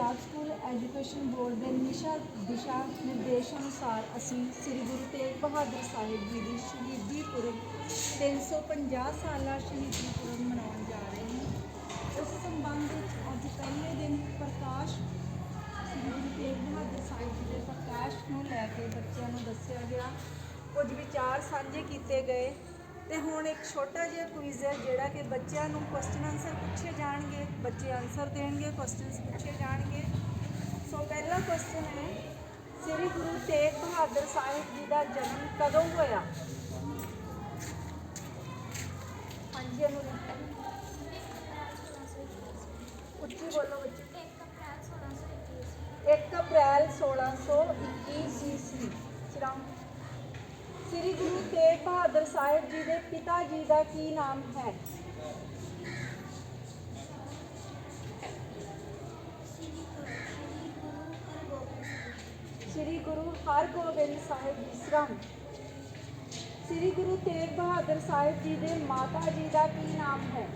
Punjab school education board ਦੇ ਨਿਸ਼ਾ, ਦਿਸ਼ਾ ਨਿਰਦੇਸ਼ ਅਨੁਸਾਰ ਅਸੀਂ ਸ੍ਰੀ ਗੁਰੂ ਤੇਗ ਬਹਾਦਰ ਸਾਹਿਬ ਜੀ ਦੀ ਸ਼ਹੀਦੀ ਪੁਰਬ 350 ਸਾਲਾ ਸ਼ਹੀਦੀ ਪੁਰਬ ਮਨਾਉਣ ਜਾ ਰਹੇ ਹਾਂ। ਉਸ ਸੰਬੰਧ ਵਿੱਚ ਅੱਜ ਪਹਿਲੇ ਦਿਨ ਪ੍ਰਕਾਸ਼ ਸ੍ਰੀ ਗੁਰੂ ਤੇਗ ਬਹਾਦਰ ਸਾਹਿਬ ਜੀ ਦੇ ਪ੍ਰਕਾਸ਼ ਨੂੰ ਲੈ ਕੇ ਬੱਚਿਆਂ ਨੂੰ ਦੱਸਿਆ ਗਿਆ। ਕੁਝ ਵਿਚਾਰ ਸਾਂਝੇ ਕੀਤੇ ਗਏ ਤੇ ਹੁਣ ਇੱਕ ਛੋਟਾ ਜਿਹਾ ਕੁਇਜ਼ ਹੈ, ਜਿਹੜਾ ਬੱਚਿਆਂ ਨੂੰ ਕੁਐਸਚਨ ਆਨਸਰ ਪੁੱਛੇ ਜਾਣਗੇ, ਬੱਚੇ ਆਨਸਰ ਦੇਣਗੇ ਕੁਐਸਚਨਸ ਪੁੱਛੇ ਜਾਣਗੇ। ਸੋ ਪਹਿਲਾ ਕੁਐਸਚਨ ਹੈ, ਸ੍ਰੀ ਗੁਰੂ ਤੇਗ ਬਹਾਦਰ ਸਾਹਿਬ ਜੀ ਦਾ ਜਨਮ ਕਦੋਂ ਹੋਇਆ? ਹਾਂਜੀ ਅਨੁ ਉੱਚੀ ਬੋਲੋ ਬੱਚੇ। 1 ਅਪ੍ਰੈਲ 1621 ਈਸਵੀ। ਸ਼੍ਰਾਮ ਸ੍ਰੀ ਗੁਰੂ ਤੇਗ ਬਹਾਦਰ ਸਾਹਿਬ ਜੀ ਦੇ ਪਿਤਾ ਜੀ ਦਾ ਕੀ ਨਾਮ ਹੈ? ਸ੍ਰੀ ਗੁਰੂ ਹਰਗੋਬਿੰਦ ਸਾਹਿਬ ਜੀ ਸ਼੍ਰਾਮ ਸ੍ਰੀ ਗੁਰੂ ਤੇਗ ਬਹਾਦਰ ਸਾਹਿਬ ਜੀ ਦੇ ਮਾਤਾ ਜੀ ਦਾ ਕੀ ਨਾਮ ਹੈ?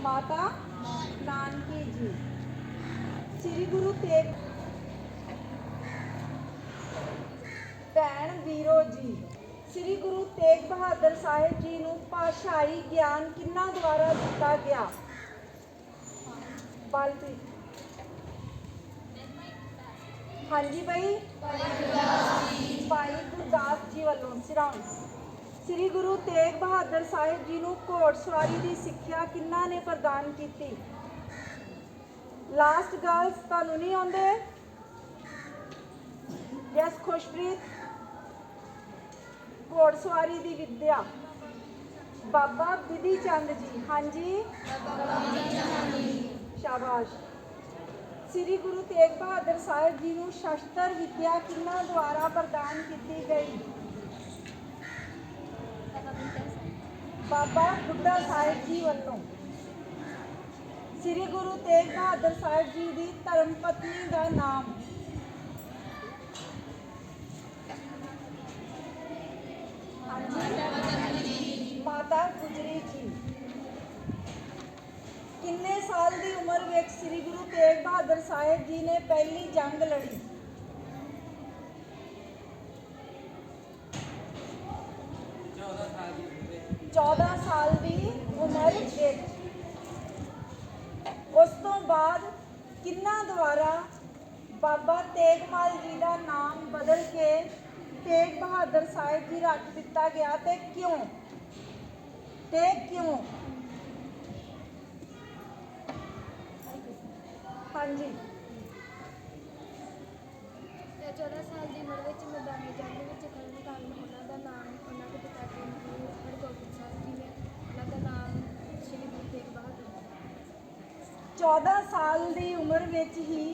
ਮਾਤਾ ਨਾਨਕੀ ਜੀ। ਸ੍ਰੀ ਗੁਰੂ ਤੇਗ ਭੈਣ ਵੀਰੋ ਜੀ। ਸ੍ਰੀ ਗੁਰੂ ਤੇਗ ਬਹਾਦਰ ਸਾਹਿਬ ਜੀ ਨੂੰ ਭਾਸ਼ਾਈ ਗਿਆਨ ਕਿੰਨਾ ਦੁਆਰਾ ਦਿੱਤਾ ਗਿਆ? ਬਲਪ੍ਰੀਤ ਹਾਂਜੀ ਭਾਈ? ਭਾਈ ਗੁਰਦਾਸ ਜੀ ਵੱਲੋਂ ਸਿਰਾਉਂ ਸ੍ਰੀ ਗੁਰੂ ਤੇਗ ਬਹਾਦਰ ਸਾਹਿਬ ਜੀ ਨੂੰ ਘੋੜਸਵਾਰੀ ਦੀ ਸਿੱਖਿਆ ਕਿੰਨਾ ਨੇ ਪ੍ਰਦਾਨ ਕੀਤੀ? ਲਾਸਟ ਗਰਲਸ ਤੁਹਾਨੂੰ ਨਹੀਂ ਆਉਂਦੇ? ਯਸ ਖੁਸ਼ਪ੍ਰੀਤ। ਘੋੜਸਵਾਰੀ ਦੀ ਵਿਦਿਆ। ਬਾਬਾ ਬਿਧੀ ਚੰਦ ਜੀ। ਹਾਂਜੀ? ਸ਼ਾਬਾਸ਼ ਸ੍ਰੀ ਗੁਰੂ ਤੇਗ ਬਹਾਦਰ ਸਾਹਿਬ ਜੀ ਨੂੰ ਸ਼ਸਤਰ ਵਿਦਿਆ ਕਿੰਨਾ ਦੁਆਰਾ ਪ੍ਰਦਾਨ ਕੀਤੀ ਗਈ? ਬਾਬਾ ਬੁੱਢਾ ਸਾਹਿਬ ਜੀ ਵੱਲੋਂ। ਸ੍ਰੀ ਗੁਰੂ ਤੇਗ ਬਹਾਦਰ ਸਾਹਿਬ ਜੀ ਦੀ ਧਰਮ ਪਤਨੀ ਦਾ ਨਾਮ। ਮਾਤਾ ਗੁਜਰੀ ਜੀ। ਦੀ ਉਮਰ ਵਿੱਚ ਸ੍ਰੀ ਗੁਰੂ ਤੇਗ ਬਹਾਦਰ ਸਾਹਿਬ ਜੀ ਨੇ ਪਹਿਲੀ ਜੰਗ ਲੜੀ। 14 ਸਾਲ ਦੀ ਉਮਰ ਵਿੱਚ ਉਸ ਤੋਂ ਬਾਅਦ ਕਿੰਨਾ ਦੁਆਰਾ ਬਾਬਾ ਤੇਗਮਲ ਜੀ ਦਾ ਨਾਮ ਬਦਲ ਕੇ ਤੇਗ ਬਹਾਦਰ ਸਾਹਿਬ ਜੀ ਰੱਖ ਦਿੱਤਾ ਗਿਆ ਤੇ ਕਿਉਂ? ਤੇ ਕਿਉਂ? ਹਾਂਜੀ। ਤੇ 14 ਸਾਲ ਦੀ ਉਮਰ ਵਿੱਚ ਮੈਦਾਨੀ ਜੰਗ ਵਿੱਚ ਖੜਨ ਕਾਰਨ ਉਹਨਾਂ ਦਾ ਨਾਮ ਉਹਨਾਂ ਦੇ ਪਿਤਾ ਜੀ ਗੁਰੂ ਹਰਗੋਬਿੰਦ ਸਾਹਿਬ ਜੀ ਨੇ ਉਹਨਾਂ ਦਾ ਨਾਮ ਸ਼੍ਰੀ ਗੁਰੂ ਤੇਗ ਬਹਾਦਰ 14 ਸਾਲ ਦੀ ਉਮਰ ਵਿੱਚ ਹੀ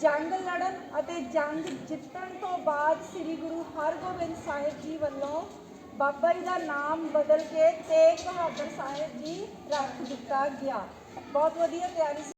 ਜੰਗ ਲੜਨ ਅਤੇ ਜੰਗ ਜਿੱਤਣ ਤੋਂ ਬਾਅਦ ਸ੍ਰੀ ਗੁਰੂ ਹਰਗੋਬਿੰਦ ਸਾਹਿਬ ਜੀ ਵੱਲੋਂ ਬਾਬਾ ਜੀ ਦਾ ਨਾਮ ਬਦਲ ਕੇ ਤੇਗ ਬਹਾਦਰ ਸਾਹਿਬ ਜੀ ਰੱਖ ਦਿੱਤਾ ਗਿਆ। ਬਹੁਤ ਵਧੀਆ ਤਿਆਰੀ